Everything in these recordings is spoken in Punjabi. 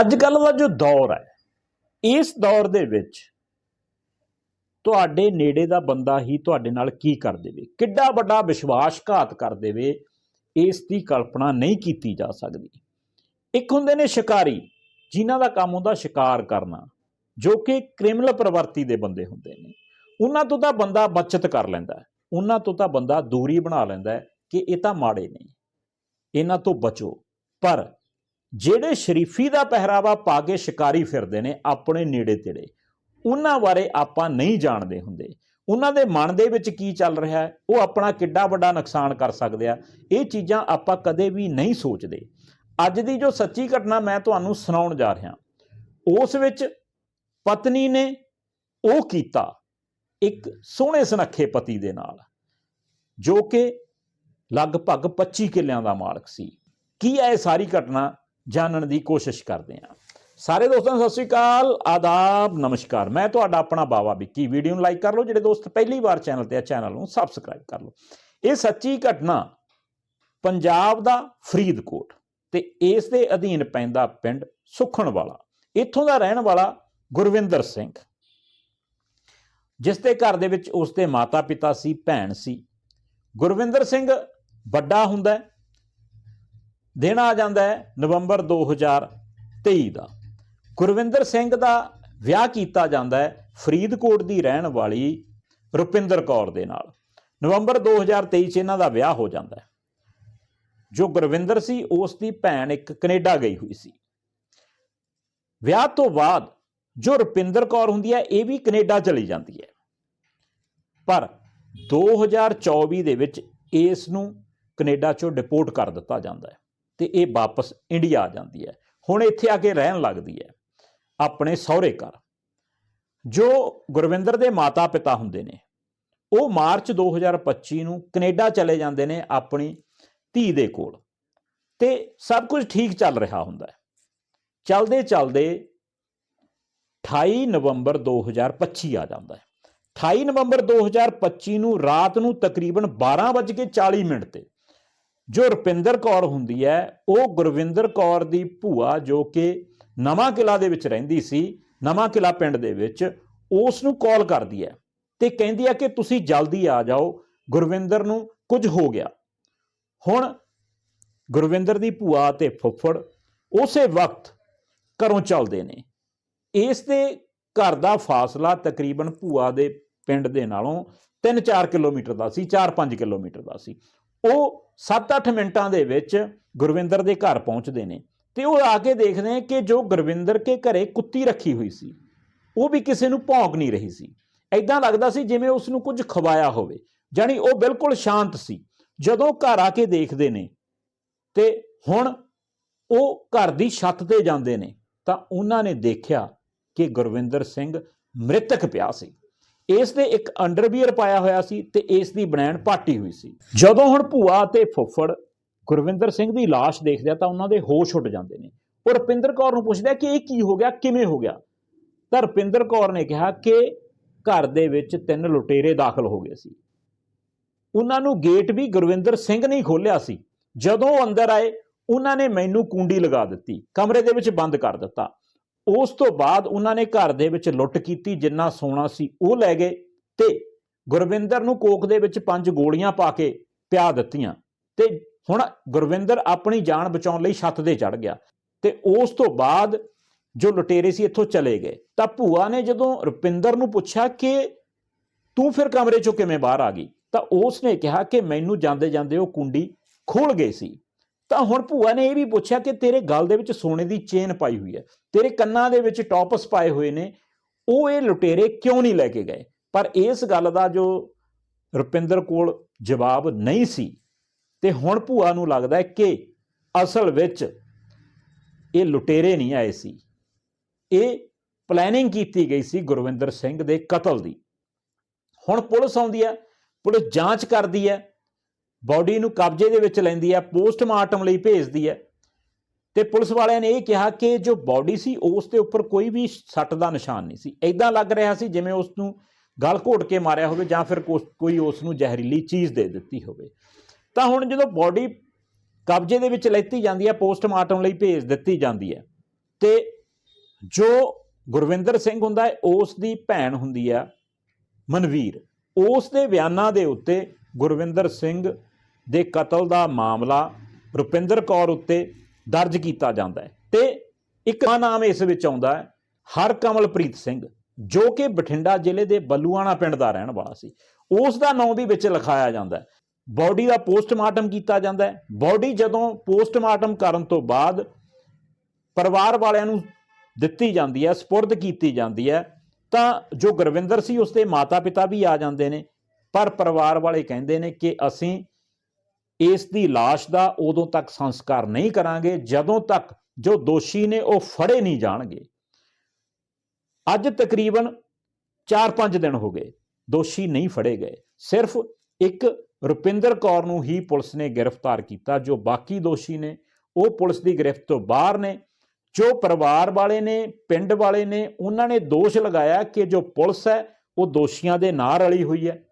ਅੱਜ ਕੱਲ ਦਾ ਜੋ ਦੌਰ ਹੈ, ਇਸ ਦੌਰ ਦੇ ਵਿੱਚ ਤੁਹਾਡੇ ਨੇੜੇ ਦਾ ਬੰਦਾ ਹੀ ਤੁਹਾਡੇ ਨਾਲ ਕੀ ਕਰ ਦੇਵੇ? ਕਿੱਡਾ ਵੱਡਾ ਵਿਸ਼ਵਾਸਘਾਤ ਕਰ ਦੇਵੇ, ਇਸ ਦੀ ਕਲਪਨਾ ਨਹੀਂ ਕੀਤੀ ਜਾ ਸਕਦੀ। ਇੱਕ ਹੁੰਦੇ ਨੇ ਸ਼ਿਕਾਰੀ, ਜਿਨ੍ਹਾਂ ਦਾ ਕੰਮ ਹੁੰਦਾ ਸ਼ਿਕਾਰ ਕਰਨਾ, ਜੋ ਕਿ ਕ੍ਰਿਮੀਨਲ ਪ੍ਰਵਰਤੀ ਦੇ ਬੰਦੇ ਹੁੰਦੇ ਨੇ। ਉਹਨਾਂ ਤੋਂ ਤਾਂ ਬੰਦਾ ਬਚਤ ਕਰ ਲੈਂਦਾ ਉਹਨਾਂ ਤੋਂ ਤਾਂ ਬੰਦਾ ਦੂਰੀ ਬਣਾ ਲੈਂਦਾ ਕਿ ਇਹ ਤਾਂ ਮਾੜੇ ਨੇ, ਇਹਨਾਂ ਤੋਂ ਬਚੋ। ਪਰ ਜਿਹੜੇ ਸ਼ਰੀਫੀ ਦਾ ਪਹਿਰਾਵਾ ਪਾ ਕੇ ਸ਼ਿਕਾਰੀ ਫਿਰਦੇ ਨੇ, ਆਪਣੇ ਨੇੜੇ ਤੇੜੇ, ਉਹਨਾਂ ਬਾਰੇ ਆਪਾਂ ਨਹੀਂ ਜਾਣਦੇ ਹੁੰਦੇ। ਉਹਨਾਂ ਦੇ ਮਨ ਦੇ ਵਿੱਚ ਕੀ ਚੱਲ ਰਿਹਾ ਹੈ? ਉਹ ਆਪਣਾ ਕਿੱਡਾ ਵੱਡਾ ਨੁਕਸਾਨ ਕਰ ਸਕਦੇ ਆ। ਇਹ ਚੀਜ਼ਾਂ ਆਪਾਂ ਕਦੇ ਵੀ ਨਹੀਂ ਸੋਚਦੇ। ਅੱਜ ਦੀ ਜੋ ਸੱਚੀ ਘਟਨਾ ਮੈਂ ਤੁਹਾਨੂੰ ਸੁਣਾਉਣ ਜਾ ਰਿਹਾ। ਉਸ ਵਿੱਚ ਪਤਨੀ ਨੇ ਉਹ ਕੀਤਾ ਇੱਕ ਸੋਹਣੇ ਸੁਨੱਖੇ ਪਤੀ ਦੇ ਨਾਲ, ਜੋ ਕਿ ਲਗਭਗ 25 ਕਿੱਲਿਆਂ ਦਾ ਮਾਲਕ ਸੀ। ਕੀ ਹੈ ਇਹ ਸਾਰੀ ਘਟਨਾ ਜਾਣਨ ਦੀ ਕੋਸ਼ਿਸ਼ ਕਰਦੇ ਹਾਂ। ਸਾਰੇ ਦੋਸਤਾਂ ਨੂੰ ਸਤਿ ਸ੍ਰੀ ਅਕਾਲ। ਆਦਾਬ, ਨਮਸਕਾਰ। ਮੈਂ ਤੁਹਾਡਾ ਆਪਣਾ ਬਾਵਾ ਵਿੱਕੀ। ਵੀਡੀਓ ਨੂੰ ਲਾਈਕ ਕਰ ਲਓ, ਜਿਹੜੇ ਦੋਸਤ ਪਹਿਲੀ ਵਾਰ ਚੈਨਲ ਤੇ ਆ, ਚੈਨਲ ਨੂੰ ਸਬਸਕ੍ਰਾਈਬ ਕਰ ਲਓ। ਇਹ ਸੱਚੀ ਘਟਨਾ ਪੰਜਾਬ ਦਾ ਫਰੀਦਕੋਟ ਤੇ ਇਸ ਦੇ ਅਧੀਨ ਪੈਂਦਾ ਪਿੰਡ ਸੁਖਣ ਵਾਲਾ ਇੱਥੋਂ ਦਾ ਰਹਿਣ ਵਾਲਾ ਗੁਰਵਿੰਦਰ ਸਿੰਘ। ਜਿਸ ਦੇ ਘਰ ਦੇ ਵਿੱਚ ਉਸ ਦੇ ਮਾਤਾ-ਪਿਤਾ ਸੀ, ਭੈਣ ਸੀ। ਗੁਰਵਿੰਦਰ ਸਿੰਘ ਵੱਡਾ ਹੁੰਦਾ ਦਿਨ ਆ ਜਾਂਦਾ ਹੈ ਨਵੰਬਰ 2023 ਦਾ। ਗੁਰਵਿੰਦਰ ਸਿੰਘ ਦਾ ਵਿਆਹ ਕੀਤਾ ਜਾਂਦਾ ਹੈ ਫਰੀਦਕੋਟ ਦੀ ਰਹਿਣ ਵਾਲੀ ਰੁਪਿੰਦਰ ਕੌਰ ਦੇ ਨਾਲ। ਨਵੰਬਰ 2023 ਚ ਇਹਨਾਂ ਦਾ ਵਿਆਹ ਹੋ ਜਾਂਦਾ ਹੈ। ਜੋ ਗੁਰਵਿੰਦਰ ਸੀ, ਉਸ ਦੀ ਭੈਣ ਇੱਕ ਕੈਨੇਡਾ ਗਈ ਹੋਈ ਸੀ। ਵਿਆਹ ਤੋਂ ਬਾਅਦ ਜੋ ਰੁਪਿੰਦਰ ਕੌਰ ਹੁੰਦੀ ਹੈ, ਇਹ ਵੀ ਕੈਨੇਡਾ ਚਲੀ ਜਾਂਦੀ ਹੈ। ਪਰ 2024 ਦੇ ਵਿੱਚ ਇਸ ਨੂੰ ਕੈਨੇਡਾ ਚੋਂ ਡਿਪੋਰਟ ਕਰ ਦਿੱਤਾ ਜਾਂਦਾ ਹੈ। ਤੇ ਇਹ ਵਾਪਸ ਇੰਡੀਆ ਆ ਜਾਂਦੀ ਹੈ। ਹੁਣ ਇੱਥੇ ਆ ਕੇ ਰਹਿਣ ਲੱਗਦੀ ਹੈ। ਆਪਣੇ ਸਹੁਰੇ ਘਰ। ਜੋ ਗੁਰਵਿੰਦਰ ਦੇ ਮਾਤਾ-ਪਿਤਾ ਹੁੰਦੇ ਨੇ, ਉਹ ਮਾਰਚ 2025 ਨੂੰ ਕੈਨੇਡਾ ਚਲੇ ਜਾਂਦੇ ਨੇ ਆਪਣੀ ਧੀ ਦੇ ਕੋਲ। ਤੇ ਸਭ ਕੁਝ ਠੀਕ ਚੱਲ ਰਿਹਾ ਹੁੰਦਾ ਹੈ। ਚਲਦੇ ਚਲਦੇ 28 ਨਵੰਬਰ 2025 ਆ ਜਾਂਦਾ ਹੈ। 28 ਨਵੰਬਰ 2025 ਨੂੰ ਰਾਤ ਨੂੰ ਤਕਰੀਬਨ 12:40 ਮਿੰਟ ਤੇ ਜੋ ਰੁਪਿੰਦਰ ਕੌਰ ਹੁੰਦੀ ਹੈ, ਉਹ ਗੁਰਵਿੰਦਰ ਕੌਰ ਦੀ ਭੂਆ ਜੋ ਕਿ ਨਵਾਂ ਕਿਲਾ ਦੇ ਵਿੱਚ ਰਹਿੰਦੀ ਸੀ, ਨਵਾਂ ਕਿਲਾ ਪਿੰਡ ਦੇ ਵਿੱਚ, ਉਸ ਨੂੰ ਕਾਲ ਕਰਦੀ ਹੈ ਤੇ ਕਹਿੰਦੀ ਹੈ ਕਿ ਤੁਸੀਂ ਜਲਦੀ ਆ ਜਾਓ, ਗੁਰਵਿੰਦਰ ਨੂੰ ਕੁਝ ਹੋ ਗਿਆ। ਹੁਣ ਗੁਰਵਿੰਦਰ ਦੀ ਭੂਆ ਤੇ ਫੁੱਫੜ ਉਸੇ ਵਕਤ ਘਰੋਂ ਚੱਲਦੇ ਨੇ। ਇਸ ਦੇ ਘਰ ਦਾ ਫਾਸਲਾ ਤਕਰੀਬਨ ਭੂਆ ਦੇ ਪਿੰਡ ਦੇ ਨਾਲੋਂ 3-4 ਕਿਲੋਮੀਟਰ ਦਾ ਸੀ 4-5 ਕਿਲੋਮੀਟਰ ਦਾ ਸੀ। ਉਹ 7-8 ਮਿੰਟਾਂ ਦੇ ਵਿੱਚ ਗੁਰਵਿੰਦਰ ਦੇ ਘਰ ਪਹੁੰਚਦੇ ਨੇ ਤੇ ਉਹ ਆ ਕੇ ਦੇਖਦੇ ਨੇ ਕਿ ਜੋ ਗੁਰਵਿੰਦਰ ਕੇ ਘਰੇ ਕੁੱਤੀ ਰੱਖੀ ਹੋਈ ਸੀ, ਉਹ ਵੀ ਕਿਸੇ ਨੂੰ ਭੌਂਕ ਨਹੀਂ ਰਹੀ ਸੀ। ਐਦਾਂ ਲੱਗਦਾ ਸੀ ਜਿਵੇਂ ਉਸ ਨੂੰ ਕੁਝ ਖਵਾਇਆ ਹੋਵੇ ਜਾਨੀ ਉਹ ਬਿਲਕੁਲ ਸ਼ਾਂਤ ਸੀ। ਜਦੋਂ ਘਰ ਆ ਕੇ ਦੇਖਦੇ ਨੇ ਤੇ ਹੁਣ ਉਹ ਘਰ ਦੀ ਛੱਤ ਤੇ ਜਾਂਦੇ ਨੇ ਤਾਂ ਉਹਨਾਂ ਨੇ ਦੇਖਿਆ ਕਿ ਗੁਰਵਿੰਦਰ ਸਿੰਘ ਮ੍ਰਿਤਕ ਪਿਆ ਸੀ। ਇਸ ਦੇ ਇੱਕ ਅੰਡਰਵੀਅਰ ਪਾਇਆ ਹੋਇਆ ਸੀ ਤੇ ਇਸ ਦੀ ਬਨੈਣ ਪਾਟੀ ਹੋਈ ਸੀ। ਜਦੋਂ ਹੁਣ ਭੂਆ ਤੇ ਫੁੱਫੜ ਗੁਰਵਿੰਦਰ ਸਿੰਘ ਦੀ ਲਾਸ਼ ਦੇਖਦੇ ਆ ਤਾਂ ਉਹਨਾਂ ਦੇ ਹੋਸ਼ ਉੱਡ ਜਾਂਦੇ ਨੇ। ਉਹ ਰੁਪਿੰਦਰ ਕੌਰ ਨੂੰ ਪੁੱਛਦਾ ਕਿ ਇਹ ਕੀ ਹੋ ਗਿਆ, ਕਿਵੇਂ ਹੋ ਗਿਆ? ਤਾਂ ਰੁਪਿੰਦਰ ਕੌਰ ਨੇ ਕਿਹਾ ਕਿ ਘਰ ਦੇ ਵਿੱਚ ਤਿੰਨ ਲੁਟੇਰੇ ਦਾਖਲ ਹੋ ਗਏ ਸੀ। ਉਹਨਾਂ ਨੂੰ ਗੇਟ ਵੀ ਗੁਰਵਿੰਦਰ ਸਿੰਘ ਨੇ ਖੋਲ੍ਹਿਆ ਸੀ। ਜਦੋਂ ਉਹ ਅੰਦਰ ਆਏ, ਉਹਨਾਂ ਨੇ ਮੈਨੂੰ ਕੁੰਡੀ ਲਗਾ ਦਿੱਤੀ, ਕਮਰੇ ਦੇ ਵਿੱਚ ਬੰਦ ਕਰ ਦਿੱਤਾ। ਉਸ ਤੋਂ ਬਾਅਦ ਉਹਨਾਂ ਨੇ ਘਰ ਦੇ ਵਿੱਚ ਲੁੱਟ ਕੀਤੀ, ਜਿੰਨਾ ਸੋਨਾ ਸੀ, ਉਹ ਲੈ ਗਏ ਤੇ ਗੁਰਵਿੰਦਰ ਨੂੰ ਕੋਕ ਦੇ ਵਿੱਚ ਪੰਜ ਗੋਲੀਆਂ ਪਾ ਕੇ ਪਿਆ ਦਿੱਤੀਆਂ ਤੇ ਹੁਣ ਗੁਰਵਿੰਦਰ ਆਪਣੀ ਜਾਨ ਬਚਾਉਣ ਲਈ ਛੱਤ ਦੇ ਚੜ ਗਿਆ ਤੇ ਉਸ ਤੋਂ ਬਾਅਦ ਜੋ ਲੁਟੇਰੇ ਸੀ ਇੱਥੋਂ ਚਲੇ ਗਏ। ਤਾਂ ਭੂਆ ਨੇ ਜਦੋਂ ਰੁਪਿੰਦਰ ਨੂੰ ਪੁੱਛਿਆ ਕਿ ਤੂੰ ਫਿਰ ਕਮਰੇ ਚੋਂ ਕਿਵੇਂ ਬਾਹਰ ਆ ਗਈ? ਤਾਂ ਉਸ ਨੇ ਕਿਹਾ ਕਿ ਮੈਨੂੰ ਜਾਂਦੇ ਜਾਂਦੇ ਉਹ ਕੁੰਡੀ ਖੋਲ ਗਏ ਸੀ। ਤਾਂ ਹੁਣ ਭੂਆ ਨੇ ਇਹ ਵੀ ਪੁੱਛਿਆ ਕਿ ਤੇਰੇ ਗਲ ਦੇ ਵਿੱਚ ਸੋਨੇ ਦੀ ਚੇਨ ਪਾਈ ਹੋਈ ਹੈ, ਤੇਰੇ ਕੰਨਾਂ ਦੇ ਵਿੱਚ ਟੌਪਸ ਪਾਏ ਹੋਏ ਨੇ, ਉਹ ਇਹ ਲੁਟੇਰੇ ਕਿਉਂ ਨਹੀਂ ਲੈ ਕੇ ਗਏ? ਪਰ ਇਸ ਗੱਲ ਦਾ ਜੋ ਰੁਪਿੰਦਰ ਕੋਲ ਜਵਾਬ ਨਹੀਂ ਸੀ, ਤੇ ਹੁਣ ਭੂਆ ਨੂੰ ਲੱਗਦਾ ਹੈ ਕਿ ਅਸਲ ਵਿੱਚ ਇਹ ਲੁਟੇਰੇ ਨਹੀਂ ਆਏ ਸੀ। ਇਹ ਪਲੈਨਿੰਗ ਕੀਤੀ ਗਈ ਸੀ ਗੁਰਵਿੰਦਰ ਸਿੰਘ ਦੇ ਕਤਲ ਦੀ। ਹੁਣ ਪੁਲਿਸ ਆਉਂਦੀ ਹੈ, ਪੁਲਿਸ ਜਾਂਚ ਕਰਦੀ ਹੈ ਬਾਡੀ ਨੂੰ ਕਬਜ਼ੇ ਦੇ ਵਿੱਚ ਲੈਂਦੀ ਹੈ, ਪੋਸਟਮਾਰਟਮ ਲਈ ਭੇਜਦੀ ਹੈ। ਤੇ ਪੁਲਿਸ ਵਾਲਿਆਂ ਨੇ ਇਹ ਕਿਹਾ ਕਿ ਜੋ ਬਾਡੀ ਸੀ, ਉਸ ਦੇ ਉੱਪਰ ਕੋਈ ਵੀ ਸੱਟ ਦਾ ਨਿਸ਼ਾਨ ਨਹੀਂ ਸੀ। ਐਦਾਂ ਲੱਗ ਰਿਹਾ ਸੀ ਜਿਵੇਂ ਉਸ ਨੂੰ ਗਲ ਘੋਟ ਕੇ ਮਾਰਿਆ ਹੋਵੇ ਜਾਂ ਫਿਰ ਕੋਸ- ਕੋਈ ਉਸ ਨੂੰ ਜ਼ਹਿਰੀਲੀ ਚੀਜ਼ ਦੇ ਦਿੱਤੀ ਹੋਵੇ। ਤਾਂ ਹੁਣ ਜਦੋਂ ਬਾਡੀ ਕਬਜ਼ੇ ਦੇ ਵਿੱਚ ਲੈਤੀ ਜਾਂਦੀ ਹੈ, ਪੋਸਟਮਾਰਟਮ ਲਈ ਭੇਜ ਦਿੱਤੀ ਜਾਂਦੀ ਹੈ, ਤੇ ਜੋ ਗੁਰਵਿੰਦਰ ਸਿੰਘ ਹੁੰਦਾ ਹੈ, ਉਸ ਦੀ ਭੈਣ ਹੁੰਦੀ ਆ ਮਨਵੀਰ। ਉਸ ਦੇ ਬਿਆਨਾਂ ਦੇ ਉੱਤੇ ਗੁਰਵਿੰਦਰ ਸਿੰਘ ਦੇ ਕਤਲ ਦਾ ਮਾਮਲਾ ਰੁਪਿੰਦਰ ਕੌਰ ਉੱਤੇ ਦਰਜ ਕੀਤਾ ਜਾਂਦਾ ਹੈ। ਤੇ ਇੱਕ ਨਾਮ ਇਸ ਵਿੱਚ ਆਉਂਦਾ ਹੈ ਹਰਕਮਲਪ੍ਰੀਤ ਸਿੰਘ, ਜੋ ਕਿ ਬਠਿੰਡਾ ਜ਼ਿਲ੍ਹੇ ਦੇ ਬੱਲੂਆਣਾ ਪਿੰਡ ਦਾ ਰਹਿਣ ਵਾਲਾ ਸੀ। ਉਸ ਦਾ ਨਾਮ ਵੀ ਵਿੱਚ ਲਿਖਾਇਆ ਜਾਂਦਾ ਹੈ। ਬਾਡੀ ਦਾ ਪੋਸਟਮਾਰਟਮ ਕੀਤਾ ਜਾਂਦਾ ਹੈ। ਬਾਡੀ ਜਦੋਂ ਪੋਸਟਮਾਰਟਮ ਕਰਨ ਤੋਂ ਬਾਅਦ ਪਰਿਵਾਰ ਵਾਲਿਆਂ ਨੂੰ ਦਿੱਤੀ ਜਾਂਦੀ ਹੈ, ਸਪੁਰਦ ਕੀਤੀ ਜਾਂਦੀ ਹੈ, ਤਾਂ ਜੋ ਗੁਰਵਿੰਦਰ ਸੀ, ਉਸਦੇ ਮਾਤਾ-ਪਿਤਾ ਵੀ ਆ ਜਾਂਦੇ ਨੇ। ਪਰ ਪਰਿਵਾਰ ਵਾਲੇ ਕਹਿੰਦੇ ਨੇ ਕਿ ਅਸੀਂ ਇਸ ਦੀ লাশ ਦਾ ਉਦੋਂ ਤੱਕ ਸੰਸਕਾਰ ਨਹੀਂ ਕਰਾਂਗੇ, ਜਦੋਂ ਤੱਕ ਜੋ ਦੋਸ਼ੀ ਨੇ ਉਹ ਫੜੇ ਨਹੀਂ ਜਾਣਗੇ। ਅੱਜ ਤਕਰੀਬਨ 4-5 ਦਿਨ ਹੋ ਗਏ, ਦੋਸ਼ੀ ਨਹੀਂ ਫੜੇ ਗਏ। ਸਿਰਫ ਇੱਕ ਰੁਪਿੰਦਰ ਕੌਰ ਨੂੰ ਹੀ ਪੁਲਿਸ ਨੇ ਗ੍ਰਿਫਤਾਰ ਕੀਤਾ, ਜੋ ਬਾਕੀ ਦੋਸ਼ੀ ਨੇ, ਉਹ ਪੁਲਿਸ ਦੀ ਗ੍ਰਿਫਤ ਤੋਂ ਬਾਹਰ ਨੇ। ਜੋ ਪਰਿਵਾਰ ਵਾਲੇ ਨੇ, ਪਿੰਡ ਵਾਲੇ ਨੇ, ਉਹਨਾਂ ਨੇ ਦੋਸ਼ ਲਗਾਇਆ ਕਿ ਜੋ ਪੁਲਿਸ ਹੈ, ਉਹ ਦੋਸ਼ੀਆਂ ਦੇ ਨਾਲ ਰਲੀ ਹੋਈ ਹੈ।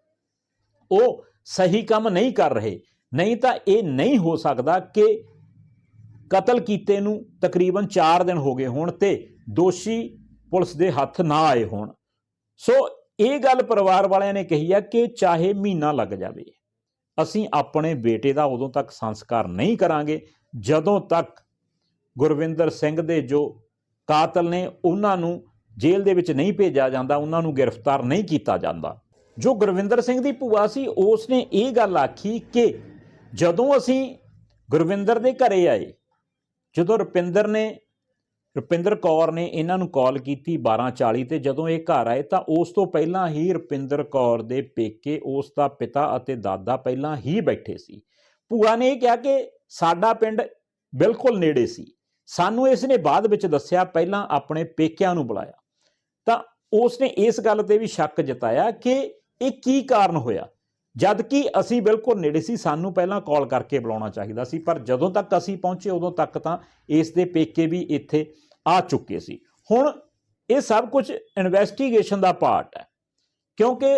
ਉਹ ਸਹੀ ਕੰਮ ਨਹੀਂ ਕਰ ਰਹੇ। ਨਹੀਂ ਤਾਂ ਇਹ ਨਹੀਂ ਹੋ ਸਕਦਾ ਕਿ ਕਤਲ ਕੀਤੇ ਨੂੰ ਤਕਰੀਬਨ 4 ਦਿਨ ਹੋ ਗਏ ਹੋਣ ਤੇ ਦੋਸ਼ੀ ਪੁਲਿਸ ਦੇ ਹੱਥ ਨਾ ਆਏ ਹੋਣ। ਸੋ ਇਹ ਗੱਲ ਪਰਿਵਾਰ ਵਾਲਿਆਂ ਨੇ ਕਹੀ ਹੈ ਕਿ ਚਾਹੇ ਮਹੀਨਾ ਲੱਗ ਜਾਵੇ, ਅਸੀਂ ਆਪਣੇ ਬੇਟੇ ਦਾ ਉਦੋਂ ਤੱਕ ਸੰਸਕਾਰ ਨਹੀਂ ਕਰਾਂਗੇ, ਜਦੋਂ ਤੱਕ ਗੁਰਵਿੰਦਰ ਸਿੰਘ ਦੇ ਜੋ ਕਾਤਲ ਨੇ, ਉਹਨਾਂ ਨੂੰ ਜੇਲ੍ਹ ਦੇ ਵਿੱਚ ਨਹੀਂ ਭੇਜਿਆ ਜਾਂਦਾ, ਉਹਨਾਂ ਨੂੰ ਗ੍ਰਿਫਤਾਰ ਨਹੀਂ ਕੀਤਾ ਜਾਂਦਾ। ਜੋ ਗੁਰਵਿੰਦਰ ਸਿੰਘ ਦੀ ਭੂਆ ਸੀ ਉਸ ਨੇ ਇਹ ਗੱਲ ਆਖੀ ਕਿ ਜਦੋਂ ਅਸੀਂ ਗੁਰਵਿੰਦਰ ਦੇ ਘਰੇ ਆਏ, ਜਦੋਂ ਰੁਪਿੰਦਰ ਨੇ, ਰੁਪਿੰਦਰ ਕੌਰ ਨੇ ਇਹਨਾਂ ਨੂੰ ਕਾਲ ਕੀਤੀ 12:40 ਤੇ ਜਦੋਂ ਇਹ ਘਰ ਆਏ ਤਾਂ ਉਸ ਤੋਂ ਪਹਿਲਾਂ ਹੀ ਰੁਪਿੰਦਰ ਕੌਰ ਦੇ ਪੇਕੇ ਉਸ ਦਾ ਪਿਤਾ ਅਤੇ ਦਾਦਾ ਪਹਿਲਾਂ ਹੀ ਬੈਠੇ ਸੀ। ਭੂਆ ਨੇ ਇਹ ਕਿਹਾ ਕਿ ਸਾਡਾ ਪਿੰਡ ਬਿਲਕੁਲ ਨੇੜੇ ਸੀ। ਸਾਨੂੰ ਇਸ ਨੇ ਬਾਅਦ ਵਿੱਚ ਦੱਸਿਆ, ਪਹਿਲਾਂ ਆਪਣੇ ਪੇਕਿਆਂ ਨੂੰ ਬੁਲਾਇਆ। ਤਾਂ ਉਸ ਨੇ ਇਸ ਗੱਲ ਤੇ ਵੀ ਸ਼ੱਕ ਜਤਾਇਆ ਕਿ ਇਹ ਕੀ ਕਾਰਨ ਹੋਇਆ? ਜਦ ਕਿ ਅਸੀਂ ਬਿਲਕੁਲ ਨੇੜੇ ਸੀ, ਸਾਨੂੰ ਪਹਿਲਾਂ ਕਾਲ ਕਰਕੇ ਬੁਲਾਉਣਾ ਚਾਹੀਦਾ ਸੀ, ਪਰ ਜਦੋਂ ਤੱਕ ਅਸੀਂ ਪਹੁੰਚੇ, ਉਦੋਂ ਤੱਕ ਤਾਂ ਇਸ ਦੇ ਪੇਕੇ ਵੀ ਇੱਥੇ ਆ ਚੁੱਕੇ ਸੀ। ਹੁਣ ਇਹ ਸਭ ਕੁਝ ਇਨਵੈਸਟੀਗੇਸ਼ਨ ਦਾ ਪਾਰਟ ਹੈ, ਕਿਉਂਕਿ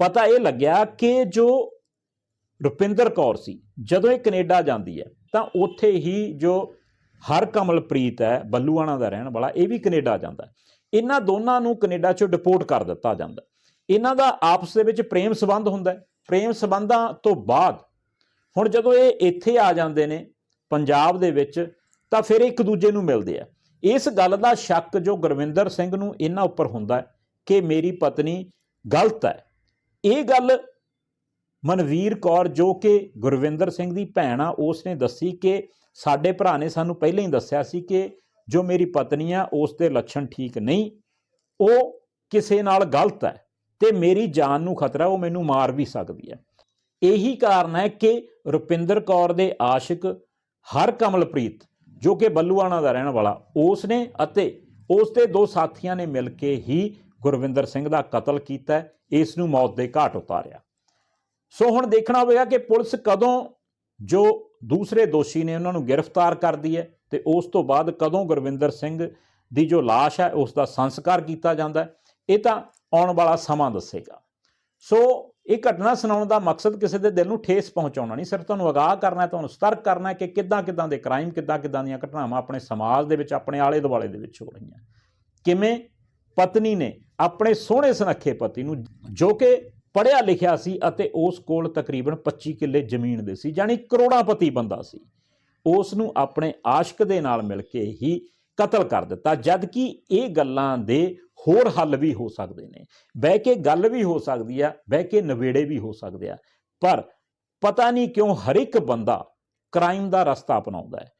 ਪਤਾ ਇਹ ਲੱਗਿਆ ਕਿ ਜੋ ਰੁਪਿੰਦਰ ਕੌਰ ਸੀ, ਜਦੋਂ ਇਹ ਕੈਨੇਡਾ ਜਾਂਦੀ ਹੈ, ਤਾਂ ਉੱਥੇ ਹੀ ਜੋ ਹਰ ਕਮਲਪ੍ਰੀਤ ਹੈ, ਬੱਲੂਆਣਾ ਦਾ ਰਹਿਣ ਵਾਲਾ, ਇਹ ਵੀ ਕੈਨੇਡਾ ਜਾਂਦਾ ਇਹਨਾਂ ਦੋਨਾਂ ਨੂੰ ਕੈਨੇਡਾ ਚੋਂ ਡਿਪੋਰਟ ਕਰ ਦਿੱਤਾ ਜਾਂਦਾ ਇਹਨਾਂ ਦਾ ਆਪਸ ਦੇ ਵਿੱਚ ਪ੍ਰੇਮ ਸੰਬੰਧ ਹੁੰਦਾ ਹੈ। ਪ੍ਰੇਮ ਸੰਬੰਧਾਂ ਤੋਂ ਬਾਅਦ ਹੁਣ ਜਦੋਂ ਇਹ ਇੱਥੇ ਆ ਜਾਂਦੇ ਨੇ ਪੰਜਾਬ ਦੇ ਵਿੱਚ, ਤਾਂ ਫਿਰ ਇੱਕ ਦੂਜੇ ਨੂੰ ਮਿਲਦੇ ਆ। ਇਸ ਗੱਲ ਦਾ ਸ਼ੱਕ ਜੋ ਗੁਰਵਿੰਦਰ ਸਿੰਘ ਨੂੰ ਇਹਨਾਂ ਉੱਪਰ ਹੁੰਦਾ ਕਿ ਮੇਰੀ ਪਤਨੀ ਗਲਤ ਹੈ। ਇਹ ਗੱਲ ਮਨਵੀਰ ਕੌਰ ਜੋ ਕਿ ਗੁਰਵਿੰਦਰ ਸਿੰਘ ਦੀ ਭੈਣ ਆ ਉਸ ਨੇ ਦੱਸੀ ਕਿ ਸਾਡੇ ਭਰਾ ਨੇ ਸਾਨੂੰ ਪਹਿਲਾਂ ਹੀ ਦੱਸਿਆ ਸੀ ਕਿ ਜੋ ਮੇਰੀ ਪਤਨੀ ਆ ਉਸ ਦੇ ਲੱਛਣ ਠੀਕ ਨਹੀਂ, ਉਹ ਕਿਸੇ ਨਾਲ ਗਲਤ ਹੈ। ਤੇ ਮੇਰੀ ਜਾਨ ਨੂੰ ਖਤਰਾ ਉਹ ਮੈਨੂੰ ਮਾਰ ਵੀ ਸਕਦੀ ਹੈ। ਇਹੀ ਕਾਰਨ ਹੈ ਕਿ ਰੁਪਿੰਦਰ ਕੌਰ ਦੇ ਆਸ਼ਿਕ ਹਰ ਕਮਲਪ੍ਰੀਤ, ਜੋ ਕਿ ਬੱਲੂਆਣਾ ਦਾ ਰਹਿਣ ਵਾਲਾ ਉਸ ਨੇ ਅਤੇ ਉਸ ਦੇ ਦੋ ਸਾਥੀਆਂ ਨੇ ਮਿਲ ਕੇ ਹੀ ਗੁਰਵਿੰਦਰ ਸਿੰਘ ਦਾ ਕਤਲ ਕੀਤਾ ਇਸ ਨੂੰ ਮੌਤ ਦੇ ਘਾਟ ਉਤਾਰਿਆ। ਸੋ ਹੁਣ ਦੇਖਣਾ ਹੋਵੇਗਾ ਕਿ ਪੁਲਿਸ ਕਦੋਂ ਜੋ ਦੂਸਰੇ ਦੋਸ਼ੀ ਨੇ ਉਹਨਾਂ ਨੂੰ ਗ੍ਰਿਫਤਾਰ ਕਰਦੀ ਹੈ ਤੇ ਉਸ ਤੋਂ ਬਾਅਦ ਕਦੋਂ ਗੁਰਵਿੰਦਰ ਸਿੰਘ ਦੀ ਜੋ ਲਾਸ਼ ਹੈ, ਉਸ ਦਾ ਸੰਸਕਾਰ ਕੀਤਾ ਜਾਂਦਾ ਇਹ ਤਾਂ ਆਉਣ ਵਾਲਾ ਸਮਾਂ ਦੱਸੇਗਾ। ਸੋ ਇਹ ਘਟਨਾ ਸੁਣਾਉਣ ਦਾ ਮਕਸਦ ਕਿਸੇ ਦੇ ਦਿਲ ਨੂੰ ਠੇਸ ਪਹੁੰਚਾਉਣਾ ਨਹੀਂ, ਸਿਰਫ ਤੁਹਾਨੂੰ ਅਗਾਹ ਕਰਨਾ ਹੈ, ਤੁਹਾਨੂੰ ਸਤਰਕ ਕਰਨਾ ਹੈ ਕਿ ਕਿੱਦਾਂ ਕਿੱਦਾਂ ਦੇ ਕ੍ਰਾਈਮ ਕਿੱਦਾਂ ਕਿੱਦਾਂ ਦੀਆਂ ਘਟਨਾਵਾਂ ਆਪਣੇ ਸਮਾਜ ਦੇ ਵਿੱਚ, ਆਪਣੇ ਆਲੇ ਦੁਆਲੇ ਦੇ ਵਿੱਚ ਹੋ ਰਹੀਆਂ। ਕਿਵੇਂ? ਪਤਨੀ ਨੇ ਆਪਣੇ ਸੋਹਣੇ ਸੁਨੱਖੇ ਪਤੀ ਨੂੰ ਜੋ ਕਿ ਪੜਿਆ ਲਿਖਿਆ ਸੀ ਅਤੇ ਉਸ ਕੋਲ ਤਕਰੀਬਨ 25 ਕਿੱਲੇ ਜ਼ਮੀਨ ਦੇ ਸੀ, ਯਾਨੀ ਕਰੋੜਾਪਤੀ ਬੰਦਾ ਸੀ। ਉਸ ਨੂੰ ਆਪਣੇ ਆਸ਼ਕ ਦੇ ਨਾਲ ਮਿਲ ਕੇ ਹੀ ਕਤਲ ਕਰ ਦਿੱਤਾ ਜਦ ਕਿ ਇਹ ਗੱਲਾਂ ਦੇ ਹੋਰ ਹੱਲ ਵੀ ਹੋ ਸਕਦੇ ਨੇ। ਬਹਿ ਕੇ ਗੱਲ ਵੀ ਹੋ ਸਕਦੀ ਆ, ਬਹਿ ਕੇ ਨਵੇੜੇ ਵੀ ਹੋ ਸਕਦੇ ਆ। ਪਰ ਪਤਾ ਨਹੀਂ ਕਿਉਂ ਹਰ ਇੱਕ ਬੰਦਾ ਕ੍ਰਾਈਮ ਦਾ ਰਸਤਾ ਅਪਣਾਉਂਦਾ ਹੈ।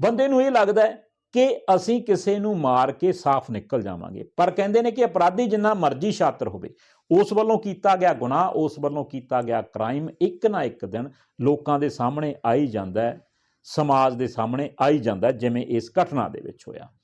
ਬੰਦੇ ਨੂੰ ਇਹ ਲੱਗਦਾ ਹੈ ਕਿ ਅਸੀਂ ਕਿਸੇ ਨੂੰ ਮਾਰ ਕੇ ਸਾਫ਼ ਨਿਕਲ ਜਾਵਾਂਗੇ। ਪਰ ਕਹਿੰਦੇ ਨੇ ਕਿ ਅਪਰਾਧੀ ਜਿੰਨਾ ਮਰਜ਼ੀ ਸ਼ਾਤਰ ਹੋਵੇ, ਉਸ ਵੱਲੋਂ ਕੀਤਾ ਗਿਆ ਗੁਨਾਹ, ਉਸ ਵੱਲੋਂ ਕੀਤਾ ਗਿਆ ਕ੍ਰਾਈਮ ਇੱਕ ਨਾ ਇੱਕ ਦਿਨ ਲੋਕਾਂ ਦੇ ਸਾਹਮਣੇ ਆਈ ਜਾਂਦਾ ਹੈ, ਸਮਾਜ ਦੇ ਸਾਹਮਣੇ ਆਈ ਜਾਂਦਾ ਜਿਵੇਂ ਇਸ ਘਟਨਾ ਦੇ ਵਿੱਚ ਹੋਇਆ।